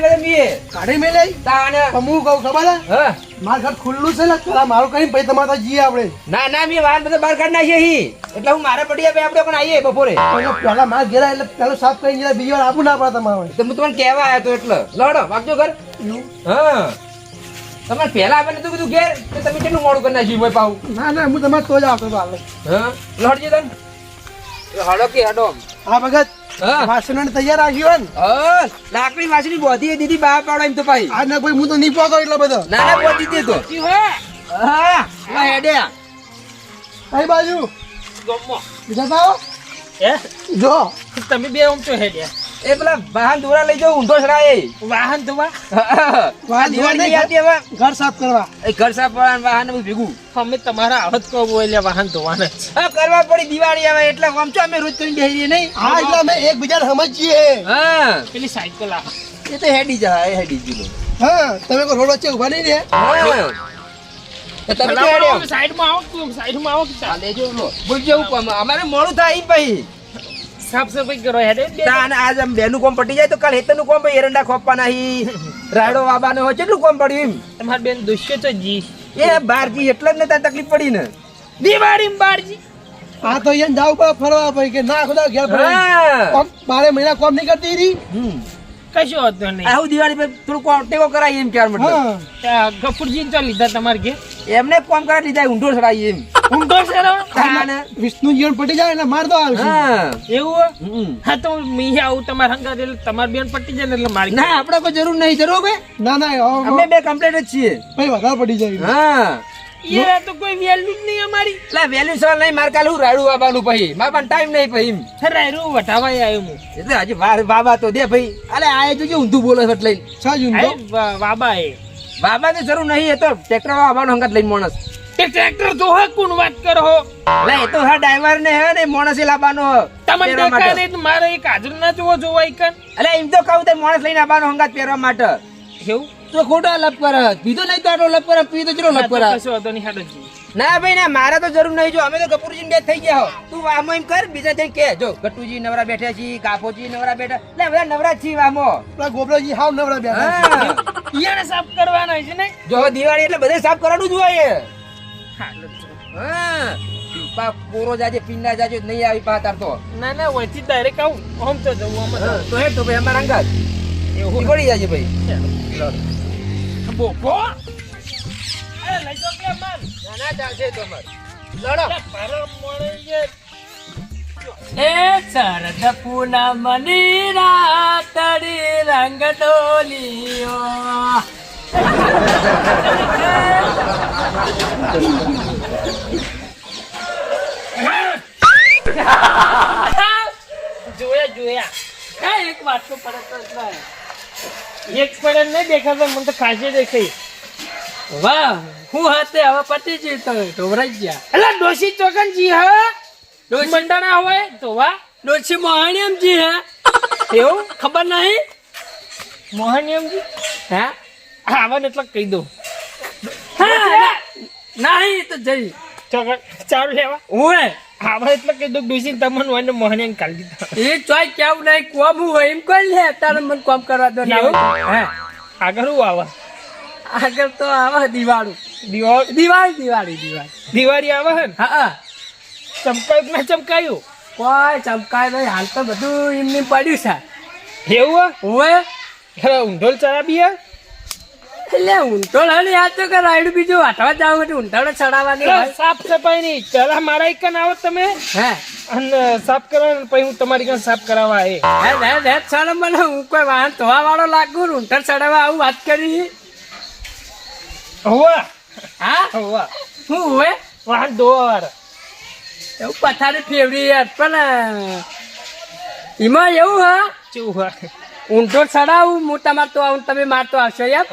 બહાર બહાર કાઢ્યા મેં મીએ કાઢી મેલે? તાને. હું કહું ખબર હે? હા ઘર ખુલ્લું છે ને તારા મારું કરીને પછી તમારે જઈએ આપણે. ના ના મેં વાહન બધા બહાર કાઢી નાખીએ એટલે હું મારા પડિયા પે આપણે પણ આવીએ બપોરે. પહેલા માર ઘેર એટલે પહેલું સાફ કરીને બીજી વાર આપું ના પડે તમારે. તો હું તમને કહેવા આવ્યો તો એટલે. લડો વાગજો ઘર. હા. તમારે પહેલા આપણે તો કીધું ઘેર તો તમે કેટલું મોડું કરી નાખ્યું ભાઈ પાઉં ના ના હું તમારે તો જ આવતો હતો હાલે. હા? લડજો તને. હડો કે હડો. હા ભગત. વાસણ તૈયાર રાખ્યું હોય ને? હા. લાકડી વાસણી બોધી દીદી બહાર પાડો એમ તો ભાઈ. આ ના ભાઈ હું તો નહીં એટલો બધો. ના ના બોધી દે તો હા. હેડે કઈ બાજુ? બીજા તો જો. તમે બે ઓમ છો હેડ્યા એ પેલા વાહન ધોરા લઈ જાઉં ઊંધો છડાય વાહન ધોવા? વાહન ધોવા નહીં આવતી હવે ઘર સાફ કરવા. એ ઘર સાફ કરવા વાહન બધું ભેગું. અમે તમારા આવત કહો એટલે વાહન ધોવાના હા કરવા પડી દિવાળી આવે એટલે આમ છો અમે રોજ કરીને બેહીએ નહીં? હા એટલે અમે એકબીજાને સમજીએ. હા. પેલી સાયકલ આ એ તો હેડી જાય હેડી જીલો હા તમે કોઈ રોડ વચ્ચે ઊભા નહીં રે હા તો તમે સાઈડમાં આવો તું સાઈડમાં આવો ચાલે જો. બોલજો કામ. અમારે મોડું થાય પછી. સાફ સફાઈ કરો હેડે. બે તાન આજ આમ બેનું કોમ પટી જાય તો કાલ હેતનું કોમ ભાઈ એરંડા ખોપવાના હી. રાયડો વાબાનો હોય કેટલું કોમ પડ્યું તમાર બેન દુષ્ય તો જી. એમ એ બારજી એટલે જ ને તાર તકલીફ પડી ને. દિવાળી બારજી. આ તો યન જાવ પડે ફરવા ભાઈ કે ના ખુદા ઘેર ફરવા બારે મહિના કોમ નહીં કરતી રહી હમ. કશો હતો નહીં. આવું દિવાળી પર થોડું કોમ ટેકો કરાય એમ ચાર મતલબ. ગફુરજી તો લીધા તમારે ઘેર? એમને કોમ કરા લીધા ઊંધો ચડાવી એમ. ઊંધો સરો વિષ્ણુ જીવન પટી જાય એટલે માર તો આવશે. હા. એવું હા તો મી આવું તમારે હંગા એટલે તમારી બેન પટી જાય એટલે મારી ના આપણે કોઈ જરૂર નહીં જરૂર બે ના ના અમે બે કમ્પ્લીટ જ છીએ. ભાઈ વધારે પડી જાય. હા. યાર તો કોઈ વેલ્યુ જ નહીં અમારી. એટલે વેલ્યુ સવાલ નહીં માર કાલ હું રાડું આવવાનું પછી. મારા પણ ટાઈમ નહીં પછી એમ. રાયરું વટાવાય આવ્યો હું. એટલે હજી બાબા તો દે ભાઈ. અલે આ ઊંધું બોલે છે એ. બાબાની જરૂર નહીં એ તો ટ્રેક્ટર આવવાનો હંગાત લઈને માણસ. તે ટ્રેક્ટર તો હે કોણ વાત કરો હો? એ તો હા ડ્રાઈવર ને હે ને માણસે લાવવાનો હે. તમને દેખાય નહીં મારે એક હાજર ના જોવો જોવાય કન એટલે એમ તો કહું તો માણસ લઈને આવવાનો હંગાત પહેરવા માટે. એવું? તો ખોટા લપ કરે પીધો નહીં તો આટલો લપ કરે પીધો ચલો લપ કરે ના ભાઈ ના મારા તો જરૂર નહીં જો. અમે તો કપૂરજી બે થઈ ગયા હો. તું વામો એમ કર બીજા જઈને કે. જો ગટુજી નવરા બેઠા છીએ કાફોજી નવરા બેઠા. એટલે બધા નવરા છીએ વામો. ગોબરાજી હાવ નવરા બેઠા ઈયાને સાફ કરવાના છે ને? જો દિવાળી એટલે બધે સાફ કરવાનું જ હોય. હા. પા પોરો જાજે પિંડા જાજે નહીં આવી પા તાર તો. ના ના વચ્ચે ડાયરેક્ટ આવું. આમ તો જવું આમ તો હે તો ભાઈ અમારા અંગાત. એવું પડી જાજે ભાઈ. બોપો એ લઈ જાઓ કે માન ના ચાલશે તો લડો. પરમ મળે એ શરદ પૂનમની રાતડી રંગ ડોલીઓ. જોયા જોયા. એક વાત તો પડે તો જ. એક પડે નહીં દેખાતો મને તો ખાસી દેખાઈ વાહ હું હાથે હવે પતી જઈ તો ઢોભરાઈ ગયા. એટલે ડોસી ચોકન જી હા? ડોશી મંડાણા હોય તો વાહ. ડોશી મોહણીયમજી હે. એવું? ખબર નહીં? મોહનિયમજી? હે? આવન એટલે કહી દઉં. હા, નહીં તો જઈ. ચાલુ લેવા. ઓએ આવા એટલે દઉં ડોસી તમને હોય ને કાઢી દીધા. એ ચોય કેવું નહીં કોમ હું હોય એમ કોઈ લે તારે મને કોમ કરવા દો ના હે. આગળ હું આવા? આગળ તો આવા દિવાળું. દિવાળી? દિવાળી દિવાળી દિવાળી. દિવાળી આવે હે ચમકાયું કે ચમકાયું? કોઈ ચમકાય નહીં હાલ તો બધું એમની પડ્યું છે. એવું ઓએ હે ઊંધોલ ચરાબી એટલે ઊંટોળ હળી આ તો કે રાયડું બીજું વાટવા જાવ એટલે ઊંટાળો ચડાવવાની સાફ સફાઈ નહીં પેલા મારા એક આવો તમે હે? અને સાફ કરવા પછી હું તમારી કાન સાફ કરાવવા એ હે હે હે ચડે મને હું કોઈ વાહન ધોવા વાળો લાગુ ઊંટાળ ચડાવવા આવું વાત કરી. હોવા. હા? હોવા. હું હોય વાહન ધોવા એવું પથારી ફેવરી યાર પણ એમાં એવું હા. ચૂ હોય ઊંટો ચડાવું હું તમારે તો આવું તમે મારતો આવશો યાર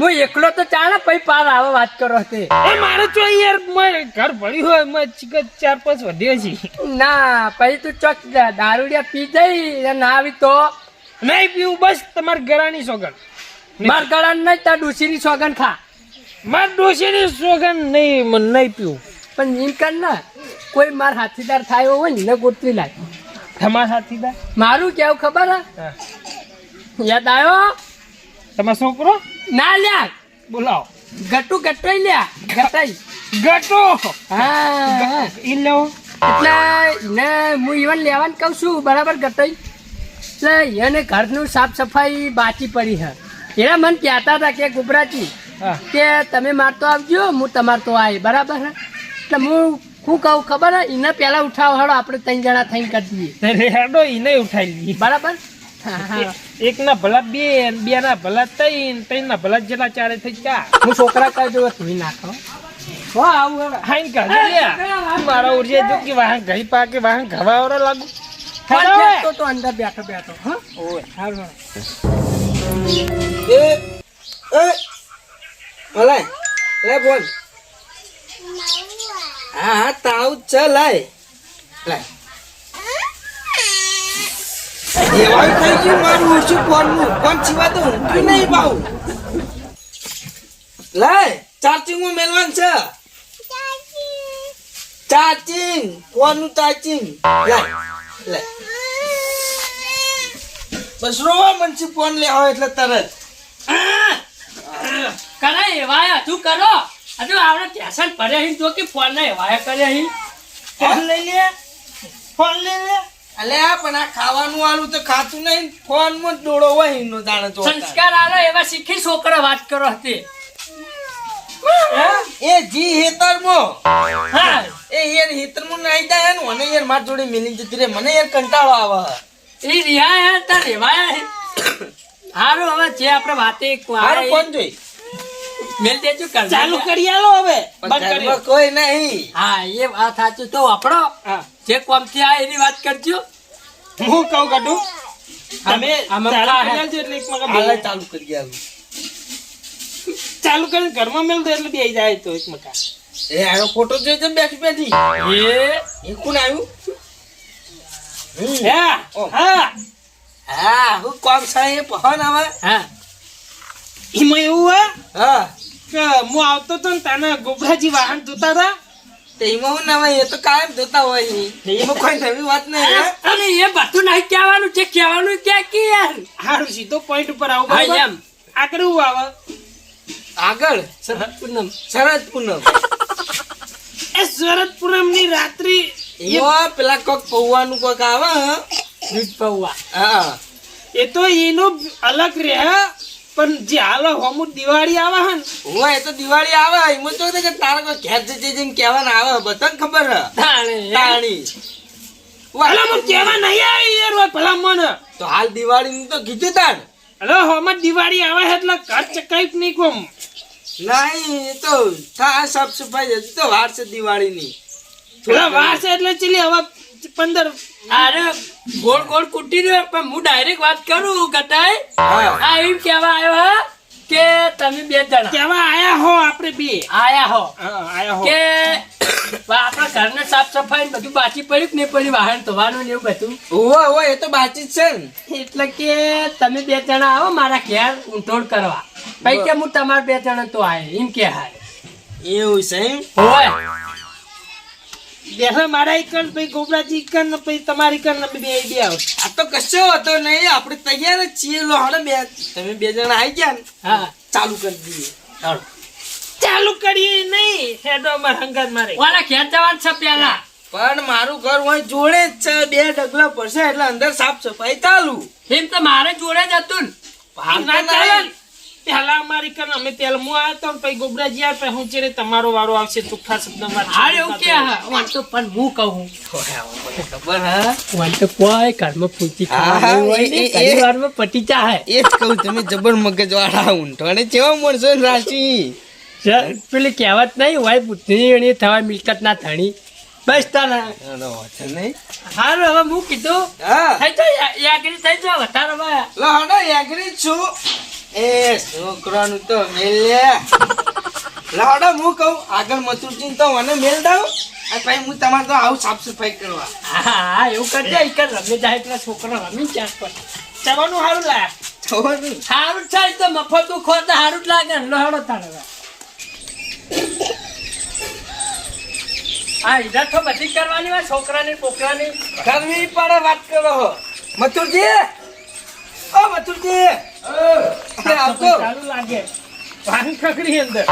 હું એકલો તો ચાલે પછી પાર આવો વાત કરો તે. એ મારે તો યાર મેં ઘર ભર્યું હોય મેં ચાર પાંચ વધ્યો છે. ના પછી તું ચોક દારૂડિયા પી જઈ ના આવી તો? નહીં પીવું બસ તમારે ગળાની સોગન માર ગળા નહીં તાર ડોસીની સોગન ખા. માર ડોસીની સોગન નહીં મને નહીં પીવું. પણ કર ને કોઈ માર હાથીદાર થાય હોય ને ગોતવી લાય તમારા સાથીદાર મારું કેવું ખબર હે? યાદ આવ્યો? તમારો છોકરો? ના લ્યા. બોલાવો. ગટુ ગટોઈ લ્યા. ગટાઈ ગટો. હા. ઈ લેવો. એટલે ને હું ઈવન લેવાનું કહું છું બરાબર ગટોઈ એટલે એને ઘરનું સાફ સફાઈ બાકી પડી હે. એના મને કહેતા હતા કે ગુબરાજી કે તમે માર તો આવજો હું તમાર તો આવી બરાબર એટલે હું શું કહું ખબર હે? એને પહેલા ઉઠાવો હાડો આપણે ત્રણ જણા થઈને કરી દઈએ. હેડો એને ઉઠાવી ઉઠાઈ લઈએ. બરાબર? હા હા. એક ના ભલા બે બે ના ભલા ત્રણ ત્રણ ના ભલા જેટલા ચારે થઈ ચાર હું છોકરા કહી દઉં ધોઈ નાખો. હો આવું હાઈન કાઢે મારા ઉર્જે જો કે વાહન ગઈ પાકે વાહન ઘવાવરા લાગુ. ફેંકતો તો અંદર બેઠો બેઠો હા? ઓય. હારું. એ એ ઓલાય લે બોલ. હા હા તાવ જ છે લાય. લાય એવાય થઈ ગયું મારું ઓછું નહીં બાઉ. લાય, ચાર્જિંગમાં મેલવાનું છે. ચાર્જિંગ. ફોનનું ચાર્જિંગ? લાય બસ રોવા મનસી ફોન લેવા એટલે તરત. કરે વાયા તું કરો. હજુ આપણે ટેશન પડ્યા હી તો કે ફોન ના વાયા કર્યા હી ફોન લઈ લે. ફોન લઈ લે. અલે આ પણ આ ખાવાનું આલું તો ખાતું નહીં. ફોનમાં ડોળો હોય એનો જાણે તો સંસ્કાર આલો એવા શીખી છોકરા વાત કરો હતી એ જી હેતર મો હા. એ યાર હેતર મો નાઈ જાય ને મને યાર માર જોડે મિલી જતી રે મને યાર કંટાળો આવે. એ રિયા હે તારે વાયા હારો હારું હવે જે આપણે વાતે હારું ફોન જોઈ. મેલ દેજો કર ચાલુ કરી આલો હવે. બંધ કોઈ નહીં. હા એ વાત સાચું. તો આપણો જે જે કોમથી આ એની વાત કરજો. હું કહું કાઢું? તમે ચાલુ કરી એટલે ચાલુ કરી આલું. ચાલુ કરી ઘરમાં મેલ દે એટલે બે જાય તો એક મકા એ આનો ફોટો જોઈ તો બેઠી બેઠી. એ? એ કોણ આવ્યું. હા? હા. હા હું કોમ સાહેબ પહોંચ આવે હા. એમાં એવું હે હા. કે હું આવતો તો ને તને ગોબરાજી વાહન ધોતા હતા. તેમાં હું એ તો કાયમ ધોતા હોય એમાં કોઈ નવી વાત નહીં? અને એ બધું નહીં કહેવાનું કહેવાનું ક્યાં કે યાર? હારું સીધો પોઈન્ટ ઉપર આવું હા, એમ. આગળ હું આવે. આગળ? શરદ પૂનમ શરદ પૂનમ. એ શરદ પૂનમની રાત્રિ એમાં પેલા કોક પૌવાનું કોક આવે. દૂધ પૌવા. હા. એ તો એનો અલગ રહે પણ જે હાલ હમું દિવાળી આવે હે ને હોય એ તો દિવાળી આવે. એમાં તો કે તારા કોઈ ઘેર જઈ જઈને કહેવાના આવે બધાને ખબર હે? તાણે. તાણી. વાલા મને કહેવા નહીં આવી યાર ભલા મને. તો હાલ દિવાળી ની તો કીધું તાણ. અરે હમણાં દિવાળી આવે એટલે ઘર ચકાઈ નહીં કોમ. નહીં તો થા સાફ સફાઈ હજી તો વાર છે દિવાળી ની થોડા વાર છે એટલે ચીલી હવે પંદર અરે ગોળ ગોળ કુટી રહ્યો પણ હું ડાયરેક્ટ વાત કરું કટાઈ આ એમ કહેવા આવ્યો કે તમે બે જણા. કહેવા આયા હો આપણે બે. આયા હો. આયા હો. કે આપણા ઘરને સાફ સફાઈ બધું બાકી પડ્યું કે નહીં પડ્યું? વાહન ધોવાનું ને એવું બધું. હોય હોય એ તો બાચી જ છે ને. એટલે કે તમે બે જણા આવો મારા ઘેર ઊંધોડ કરવા. પછી કે હું તમારા બે જણા તો આય એમ કે હાય એવું છે હોય. બેઠા મારા ઈકન પછી ગોબરાજી ઈકન ને પછી તમારી ઈકન ને બે બે આવ આ તો કશો હતો નહીં આપણે તૈયાર જ છીએ. લો હડો બે તમે બે જણા આવી ગયા ને હા. ચાલુ કરી દઈએ. ચાલો ચાલુ કરીએ નહીં હેડો અમાર હંગાત મારે. ઓલા ઘેર જવાનું છે પેલા. પણ મારું ઘર હોય જોડે જ છે બે ડગલા પડશે એટલે અંદર સાફ સફાઈ ચાલુ. એમ તો મારે જોડે જ હતું ને. હાલ ના ચાલે ને. પહેલા અમારી કન અમે પહેલા હું આવ્યો તો પછી ગોબરાજી આવે પછી હું ચેરે તમારો વારો આવશે ચોખ્ખા શબ્દમાં હાર એવું કે હા તો પણ હું કહું ખબર હા. વાંધો કોઈ ઘરમાં પૂછી હા, એ- ને એ- એ- ઘણી વારમાં પટી જાય એ જ કહું તમે જબર મગજ વાળા ઊંઠવાને કેવા મળશો ને પેલી કહેવત નહીં હોય બુદ્ધિની થવા મિલકત ના થણી બસ તાને નહીં. હારું હવે હું કીધું. હા. થઈ જાય યાગરી થઈ જાવ વધારે લો હડો એગ્રી છું. એ છોકરાનું તો મેલ્યા લાડો હું કહું આગળ મથુરજી તો મને મેલ દઉં. અને પછી હું તમારે તો આવું સાફ સફાઈ કરવા. હા હા એવું કરજે એક કર રમે જાય પેલા છોકરા રમી ચાર પર ચવાનું સારું લાગે જવાનું? સારું જ થાય તો મફત ખોટ સારું જ લાગે ને લહડો તાણે હા આ ઈજા તો બધી કરવાની હોય છોકરાની પોકરાની. કરવી પડે વાત કરો મથુરજી! ઓ મથુરજી! અરે આવતો. ચાલુ લાગે. પાન ખકડી અંદર.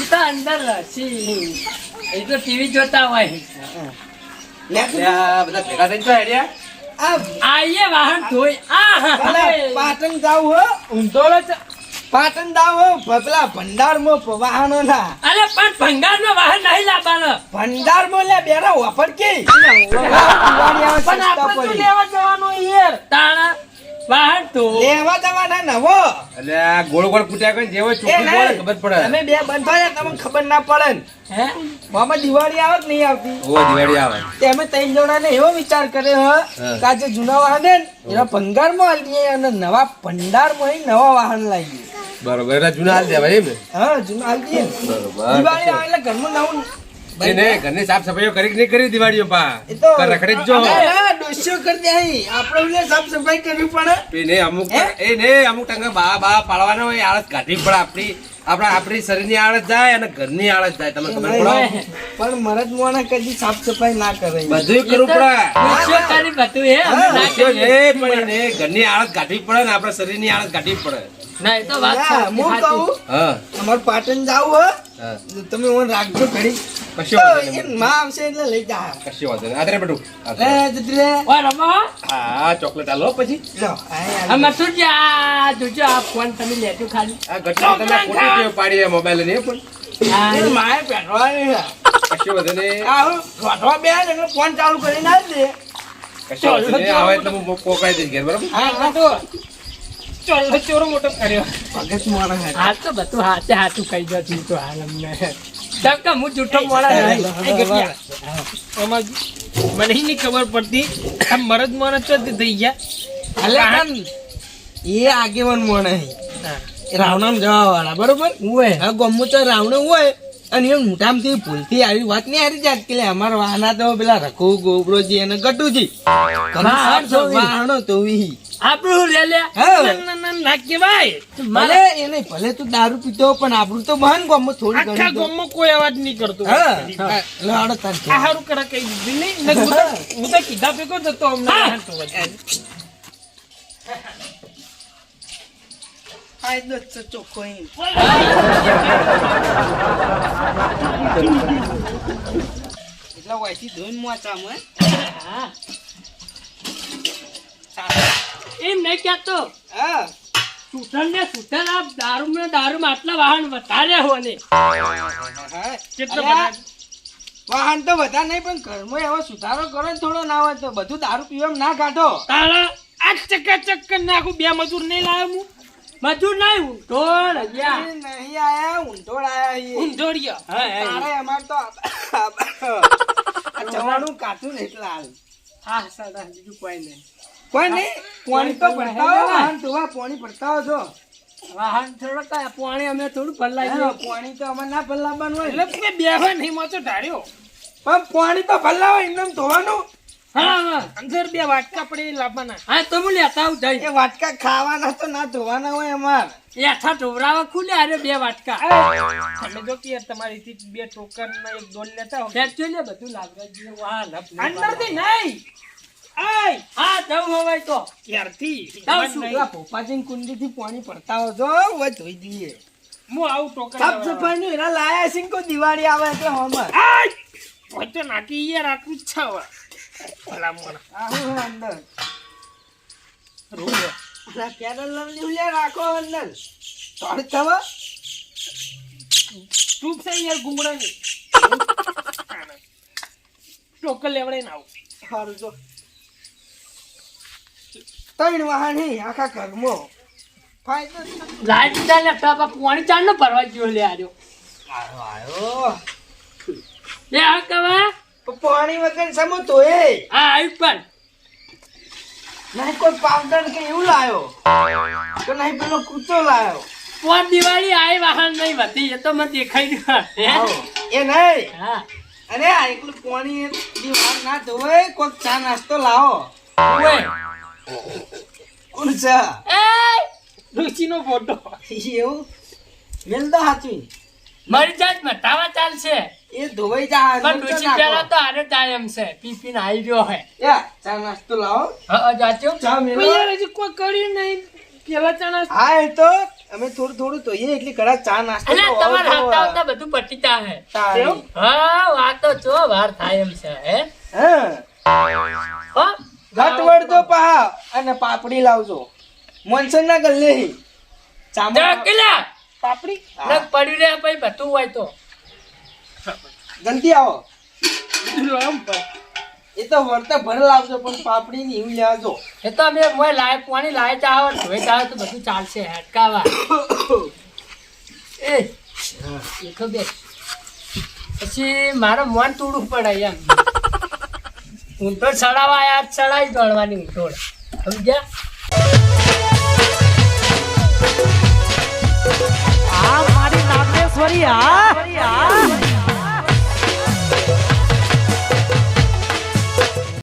ઈ અંદર સી એ તો ટીવી જોતા હોય. લે બધા ભેગા થઈને તો હેડ્યા. આઈએ વાહન ધોઈ. આ હા, પેલા હા. પાટણ જાવ હો. ઊંધોળો છે પાટણ જાવ હો. ભંડાર ભંડારમાં વાહનો ના. અરે પણ ભંગારનો વાહન નહીં લાવવાનો. ભંડારમાં લે બેરા વાપર કે. પણ આપણે લેવા જવાનું યાર. તાણા. વાહન ધો લેવા જવાના નવો. એટલે આ ગોળ ગોળ ફૂટ્યા કરીને જેવો ચોખ્ખું બોલે ખબર પડે. તમે બે બંધ થયા તમને ખબર ના પડે ને. હે? મામા દિવાળી આવે કે નહીં આવતી? ઓ દિવાળી આવે. તે અમે ત્રણ જણાને એવો વિચાર કર્યો હ કે આજે જૂના વાહન એના ભંગારમાં આલીએ અને નવા ભંડારમાં નવા વાહન લાવીએ. બરોબર જૂના હાલ દેવાય એમ હા જૂના હાલ દઈએ બરોબર દિવાળી આવે એટલે ઘરમાં નવું એ નહીં, ઘરની સાફ સફાઈઓ કરી કે નહીં કરી દિવાળીઓ પા? રખડે જ ના, કરી દે અહીં. આપણે સાફ સફાઈ કરવી પડે. એ અમુક હે? એ નહીં, અમુક ટંગા બા બા પાડવાનો હોય આળસ કાઢવી પડે આપણી આપણા આપણી શરીરની આળસ જાય અને ઘરની આળસ જાય. તમે ખબર પડો? પણ મરદ મોણા કદી સાફ સફાઈ ના કરે. બધું કરવું પડે. બધું એ પણ એને ઘરની આળસ કાઢવી પડે ને આપણા શરીરની આળસ કાઢવી પડે. ના એ તો વાત હું કહું? હા. અમાર પાટણ જાવ હો. હા. તમે મને રાખજો ઘડી કશો તો વાંધો એ નહીં માં આવશે એટલે લઈ જા. કશો વાંધો નહીં. આદરે બેટું લે જતી ઓય રમો. હા ચોકલેટ આલો પછી. લો આય આ મથુરજી જોજો આ ફોન તમે લેજો ખાલી. આ ઘટના તમે ખોટી ટેવ પાડી મોબાઈલની પણ. હા, એ માએ કશો વાંધો નહીં. આ ગોઠવા બે એટલે ફોન ચાલુ કરી ના દે. કશો વાંધો નહીં. આવે એટલે હું પોકાઈ દઈશ ઘેર બરાબર? હા હા તો. ચોરો મોટો કર્યો. ભગત મોણા હે. હા તો બધું હાથે હાથું કહી દો તું તો હાલ અમને. કેમ હું જૂઠો મોડા આમાં મને નહીં ખબર પડતી આ મરદ મોણ જ થઈ ગયા અલે એ આગેવાન મોણ રાવણ જવા વાળા બરોબર હું ગમો તો રાવણ હોય અને એ મોટામાંથી ભૂલથી આવી વાત નહીં હારી જાત કે અમારા વાહના તો પેલા રખો ગોબરોજી અને ગટુજી વાહણ તો આપણું લે લે. ના, કહેવાય. ભલે એ નહીં ભલે તું દારૂ પીતો પણ આપણું તો મહાન ગમો થોડી આખા ગામમાં કોઈ અવાજ નહીં કરતો. હા લાડો તાર આ હારું કરે કઈ દીધી નહીં. હું તો- કીધા ભેગો જ હતો એટલા વાયથી ધોઈને મોચામાં, હે? હા. એમ નહીં કહેતો હા સુથન ને સુથન આ દારૂ ને દારૂ આટલા વાહન વધારે હોય ને કેટલા વાહન તો બધા નહીં પણ ઘરમાં એવો સુધારો કરો ને થોડો ના હોય તો બધું દારૂ પીવામાં ના કાઢો તારા આ ચક્કા ચક્કર નાખું બે મજૂર નહીં લાવ્યો હું મજૂર નહીં ઢોળ નહીં આયા ઊંધોળ આયા છીએ. ઊંધોડિયા. હા, હા. તારે અમાર તો આ કાચું ને એટલે હાલ. હા સાડા બીજું કોઈ નહીં. કોઈ નહીં? પાણી તો ભરતા વાહન ધોવા પાણી પડતાવો છો. વાહન થોડો પાણી અમે થોડું ભરલાઈ પાણી તો અમારે ના ભલાવવાનું હોય. એટલે તમે બે હોય નહીં મોચો ઢાળ્યો. પણ પાણી તો ભલાવો એમને ધોવાનું. અંદર બે વાટકા પડે લાવવાના હા તો હું લેતા આવું જઈ. એ વાટકા ખાવાના તો ના ધોવાના હોય અમાર. એઠા ઢોવરાવા ખુલે અરે બે વાટકા. તમે જો કે તમારી થી બે ટોકન એક ડોલ લેતા હો. ખેંચો લે બધું લાગવા વાહ લપ. અંદરથી નહીં. આય. હા જવું હોય તો. ક્યારથી? જાઉં છું. પોપાજીન કુંડી થી પાણી પડતાવો જો હોય ધોઈ દઈએ હું આવું ટોકન સાફ સફાઈ નું એના લાયા સિંહ કો દિવાળી આવે એટલે હોમર આય! હોય તો નાખી યાર આટલું જ છે હવે. ભલા મોણા. આ હું હું અંદર. ઉલ્યા રાખો થવા ચૂપ છે યાર ગુમડાની ટોકર લેવડે ના આવું. સારું જો. ત્રણ વાહની આખા ઘરમાં. ફાયદો. લાઈટ ચાલે લેતા પાણી ચાલ ભરવા ગયો લે આજો આયો લે આ કવા? પણ વગર સમો તો એ. હા આવી પણ. નહીં કોઈ પાવડર કે એવું લાયો? તો નહીં પેલો કૂચો લાયો? પોર દિવાળી આઈ વાહન નહીં વધી એ તો મને દેખાઈ ગયું. એ નહીં? હા. અરે આ એકલું પાણી દિવાળ ના ધોવે કોક ચા નાસ્તો લાવો. ઓય. કોણ છે એ રુચિનો ફોટો એવું? મેલ તો સાચું મરી જાય મટાવા ચાલશે. એ ધોવાઈ જાય પણ ડુચી પેલા તો આને ટાઈમ છે. પી પીને આવી ગયો હે. એ ચા નાસ્તો લાવો. હા જાચો ચા મેલો. યાર હજી કોઈ કર્યું નહીં. પેલા ચણા હા એ તો અમે થોડું થોડું તો એ એટલી કડા ચા નાસ્તો અને તમાર હાથતા હાથતા બધું પટી તારી. હા તો જો વાર થાય એમ છે હે. હા. હો. ઘટ તો પહા અને પાપડી લાવજો. મોનસન ના ગલ્લે ચામડા કેલા પાપડી? નક પડ્યું રે ભાઈ બધું હોય તો. જલ્દી આવો. એ તો વર્તે ભર લાવજો પણ પાપડી ની હું લેજો એ તો અમે મોય લાય પાણી લાય ચાવ ધોઈ ચાવ તો બધું ચાલશે હટકાવા એ એ તો બે. પછી મારે મન તોડવું પડે એમ. હું તો ચડાવા યાદ ચડાવી હું તોડ સમજ્યા? આ મારી નાગેશ્વરી હા.